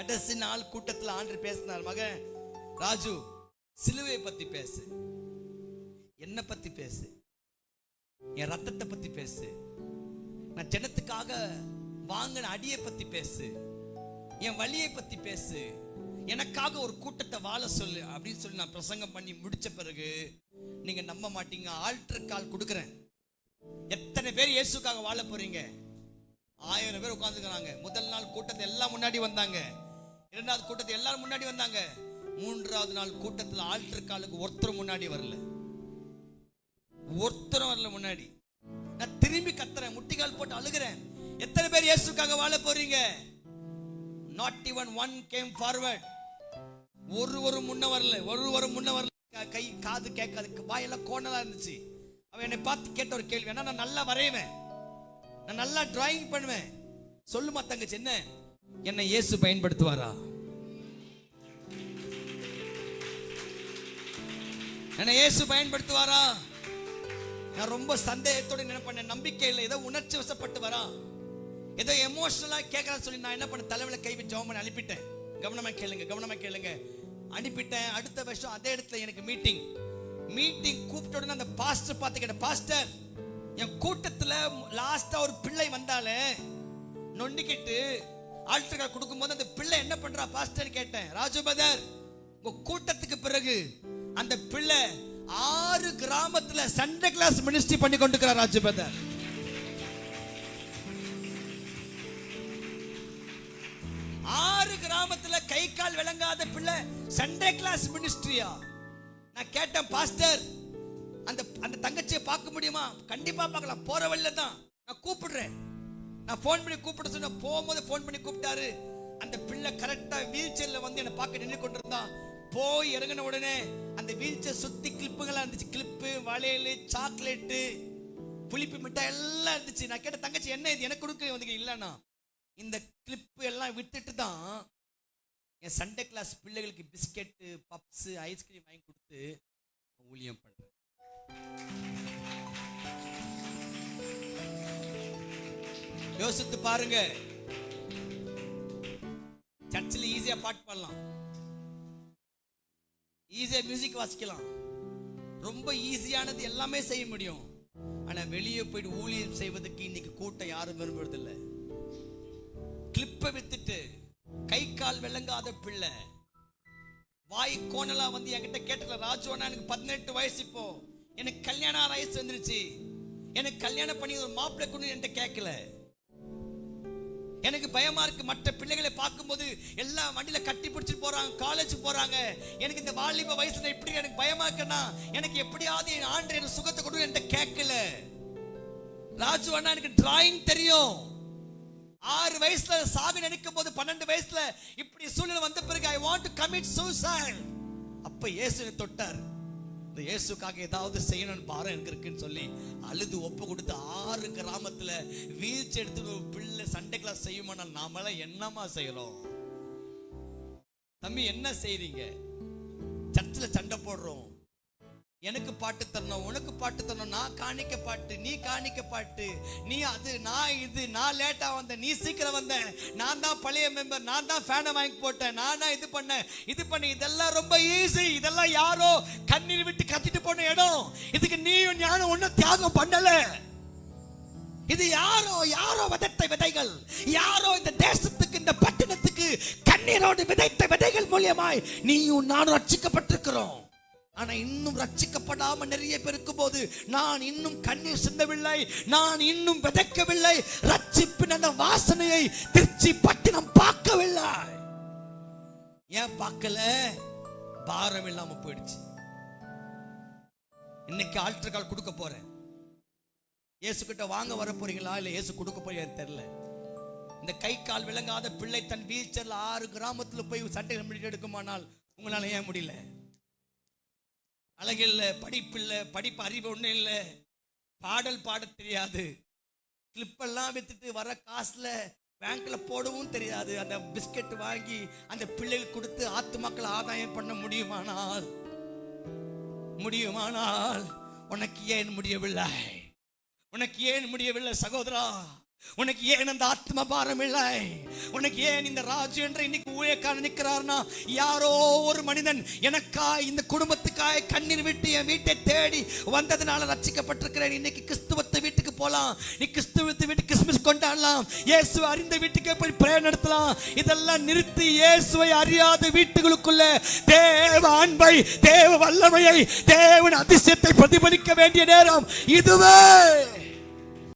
கடைசி நாள் கூட்டத்தில் ஆண்டு பேசினார் மகன் ராஜு சிலுவையை பத்தி பேசு. என்ன பத்தி பேசு. என் ரத்தத்தை பத்தி பேசு. நான் ஜனத்துக்காக வாங்கின அடியை பத்தி பேசு. என் வழியை பத்தி பேசு. எனக்காக ஒரு கூட்டத்தை வாழ சொல்லு அப்படின்னு சொல்லி நான் பிரசங்கம் பண்ணி முடிச்ச பிறகு நீங்க நம்ப மாட்டீங்க. ஆல்டர் கால் கொடுக்குறேன். எத்தனை பேர் இயேசுக்காக வாழ போறீங்க? ஆயிரம் பேர் உட்காந்துக்கிறாங்க முதல் நாள் கூட்டத்தை எல்லாம் முன்னாடி வந்தாங்க. இரண்டாவது கூட்டத்தை எல்லாரும் முன்னாடி வந்தாங்க. மூன்றாவது நாள் கூட்டத்தில் ஆல்டர் காலுக்கு ஒருத்தரும் முன்னாடி வரல. ஒருத்தரும் வரல முன்னாடி. நான் திரும்பி கத்துறேன் முட்டிக்கால் போட்டு அழுகிறேன். எத்தனை பேர் இயேசுக்காக வாழ போறீங்க? Not even one came forward ஒரு ஒரு முன்ன வரல ஒரு ஒரு முன்ன வரல. கை காது கேட்காது வாயெல்லாம் கோணலா இருந்துச்சு. அவன் என்னை பார்த்து கேட்ட ஒரு கேள்வி ஏன்னா நான் நல்லா வரைவேன். நான் நல்லா டிராயிங் பண்ணுவேன். சொல்லுமா தங்கச்சி என்ன? என்னை இயேசு பயன்படுத்துவாரா? என்னை இயேசு பயன்படுத்துவாரா? நான் ரொம்ப சந்தேகத்தோட என்ன பண்ண நம்பிக்கை இல்லை ஏதோ உணர்ச்சி வசப்பட்டு வரா. ஏதோ எமோஷனலா கேட்கறேன்னு சொல்லி நான் என்ன பண்ண தலைவில கை வச்சு ஜெபம் அனுப்பிட்டேன். கவனமா கேளுங்க கவனமா கேளுங்க. அனுப்பிட்டேன். அடுத்த வருஷம் அதே இடத்துல எனக்கு மீட்டிங் மீட்டிங் கூப்பிட்ட உடனே அந்த பாஸ்டர் பார்த்து கேட்டேன் பாஸ்டர் என் கூட்டத்துல லாஸ்டா ஒரு பிள்ளை வந்தாலே நொண்டிக்கிட்டு ஆல்டர்கள் கொடுக்கும்போது அந்த பிள்ளை என்ன பண்றா? பாஸ்டர் கேட்டேன் ராஜபதர் உங்க கூட்டத்துக்கு பிறகு அந்த பிள்ளை ஆறு கிராமத்துல சண்டே கிளாஸ் மினிஸ்ட்ரி பண்ணி கொண்டிருக்கிறார் ராஜபதர் ஆறு கிராமத்துல கை கால் விளங்காத பிள்ளை சண்டே கிளாஸ் மினிஸ்ட்ரியா நான் கேட்டேன் பாஸ்டர் அந்த அந்த தங்கச்சியை பார்க்க முடியுமா? கண்டிப்பா பார்க்கலாம் போற வழியில தான். நான் கூப்பிடுறேன். நான் ஃபோன் பண்ணி கூப்பிட சொன்ன போகும்போது ஃபோன் பண்ணி கூப்பிட்டாரு. அந்த பிள்ளை கரெக்டாக வீல் சேரில் வந்து என்னை பார்க்க நின்று கொண்டிருந்தான். போய் இறங்கின உடனே அந்த வீல் சேர் சுற்றி கிளிப்புகளாக இருந்துச்சு. கிளிப்பு வளையல் சாக்லேட்டு புளிப்பு மிட்டாய் எல்லாம் இருந்துச்சு. நான் கேட்ட தங்கச்சி என்ன இது? எனக்கு கொடுக்க? வந்து இல்லைண்ணா இந்த கிளிப்பு எல்லாம் விட்டுட்டு தான் என் சண்டே கிளாஸ் பிள்ளைகளுக்கு பிஸ்கெட்டு பப்ஸு ஐஸ்கிரீம் வாங்கி கொடுத்து ஊழியம் பண்ணுறேன் யோசித்து பாருங்க. சர்ச்சில் ஈஸியா பாட்டு பாடலாம். ஈஸியா மியூசிக் வாசிக்கலாம். ரொம்ப ஈஸியானது எல்லாமே செய்ய முடியும். ஆனா வெளியே போயிட்டு ஊழியம் செய்வதற்கு இன்னைக்கு கூட்டம் யாரும் விரும்புறதில்லை. கிளிப்பை வித்துட்டு கை கால் விளங்காத பிள்ளை. வாய் கோணலா வந்து என்கிட்ட கேட்டல ராஜு எனக்கு பதினெட்டு வயசு இப்போ. எனக்கு கல்யாணம் ஆறு வயசு வந்துருச்சு. எனக்கு கல்யாணம் பண்ணி ஒரு மாப்பிள்ளை கொண்டு என்கிட்ட கேட்கல. எனக்கு பயமா இருக்கு. மற்ற பிள்ளைகளை பார்க்கும்போது எல்லாம் வண்டியில கட்டி பிடிச்சிட்டு போறாங்க காலேஜ் போறாங்க. எனக்கு இந்த வாலிப வயசுல இப்படி எனக்கு பயமா இருக்குன்னா எனக்கு எப்படியாவது என் ஆண்டு என் சுகத்தை கொடு என்கிட்ட கேட்கல. ராஜு அண்ணா எனக்கு டிராயிங் தெரியும். ஆறு வயசுல சாவி நினைக்கும் போது பன்னெண்டு வயசுல இப்படி சூழ்நிலை வந்த பிறகு I want to commit suicide அப்ப இயேசு தொட்டார். இந்த இயேசுக்காக ஏதாவது செய்யணும்னு பாரம் எனக்கு இருக்குன்னு சொல்லி அழுது ஒப்பு கொடுத்து ஆறு கிராமத்துல வீழ்ச்சி எடுத்து பிள்ளை சண்டை கிளாஸ் செய்யுமானா நாமெல்லாம் என்னமா செய்யறோம்? தம்பி என்ன செய்றீங்க? சர்ச்சில் சண்டை போடுறோம். எனக்கு பாட்டு தரணும் உனக்கு பாட்டு தரணும் நான் காணிக்க பாட்டு நீ காணிக்க பாட்டு. நீ அது நான் இது நான் லேட்டாக வந்தேன் நீ சீக்கிரம் வந்தேன். நான் தான் பழைய மெம்பர் நான் தான் ஃபேனை வாங்கி போட்டேன். நான் தான் இது பண்ணேன். இது பண்ணி இதெல்லாம் ரொம்ப ஈஸி இதெல்லாம் யாரோ கண்ணீர் விட்டு கத்திட்டு போன இடம். இதுக்கு நீயும் ஞானம் ஒன்றும் தியாகம் பண்ணலை. இது யாரோ யாரோ விதைத்த விதைகள். யாரோ இந்த தேசத்துக்கு இந்த பட்டணத்துக்கு கண்ணீரோடு விதைத்த விதைகள் மூலியமாய் நீயும் நானும் ரட்சிக்கப்பட்டிருக்கிறோம். ஆனா இன்னும் ரட்சிக்கப்படாம நிறைய பேர் இருக்கும்போது நான் இன்னும் கண்ணீர் சிந்தவில்லை நான் இன்னும் விதைக்கவில்லை ரட்சிப்பின் அந்த வாசனையை திருச்சி பட்டினம் பார்க்கவில்லை. ஏன் பார்க்கல? பாரம் இல்லாம போயிடுச்சு. இன்னைக்கு ஆல்டர் கால் கொடுக்க போறேன். இயேசு கிட்ட வாங்க வர போறீங்களா? இல்ல இயேசு கொடுக்க போறீங்க தெரியல. இந்த கை கால் விளங்காத பிள்ளை தன் வீல் சேர்ல ஆறு கிராமத்துல போய் சட்டை எடுக்குமானால் உங்களால ஏன் முடியல? அழகில்லை படிப்பில்லை படிப்பு அறிவு ஒன்றும் இல்லை. பாடல் பாட தெரியாது. கிளிப்பெல்லாம் வித்துட்டு வர காசில் பேங்க்கில் போடவும் தெரியாது. அந்த பிஸ்கட் வாங்கி அந்த பிள்ளைகள் கொடுத்து ஆத்துமாக்கள் ஆதாயம் பண்ண முடியுமானால் முடியுமானால் உனக்கு ஏன் முடியவில்லை? உனக்கு ஏன் முடியவில்லை சகோதரா? உனக்கு ஏன் அந்த ஆத்ம பாரம் இல்லை? உனக்கு ஏன் இந்த ராஜு என்ற இன்னைக்கு ஊழியக்காரன் நிற்கிறார்னா? யாரோ ஒரு மனிதன் எனக்காய் இந்த குடும்பத்துக்காய் கண்ணீர் விட்டு என் வீட்டை தேடி வந்ததுனால ரச்சிக்கப்பட்டிருக்கிறேன் இன்னைக்கு கிறிஸ்துவத்தை வீட்டுக்கு போலாம். நீ கிறிஸ்துவத்தை வீட்டு கிறிஸ்துமஸ் கொண்டாடலாம். இயேசு அறிந்த வீட்டுக்கே போய் பிரேயர் நடத்தலாம். இதெல்லாம் நிறுத்தி இயேசுவை அறியாத வீட்டுகளுக்குள்ள தேவ அன்பை தேவ வல்லமையை தேவன் அதிசயத்தை பிரதிபலிக்க வேண்டிய நேரம் இதுவே.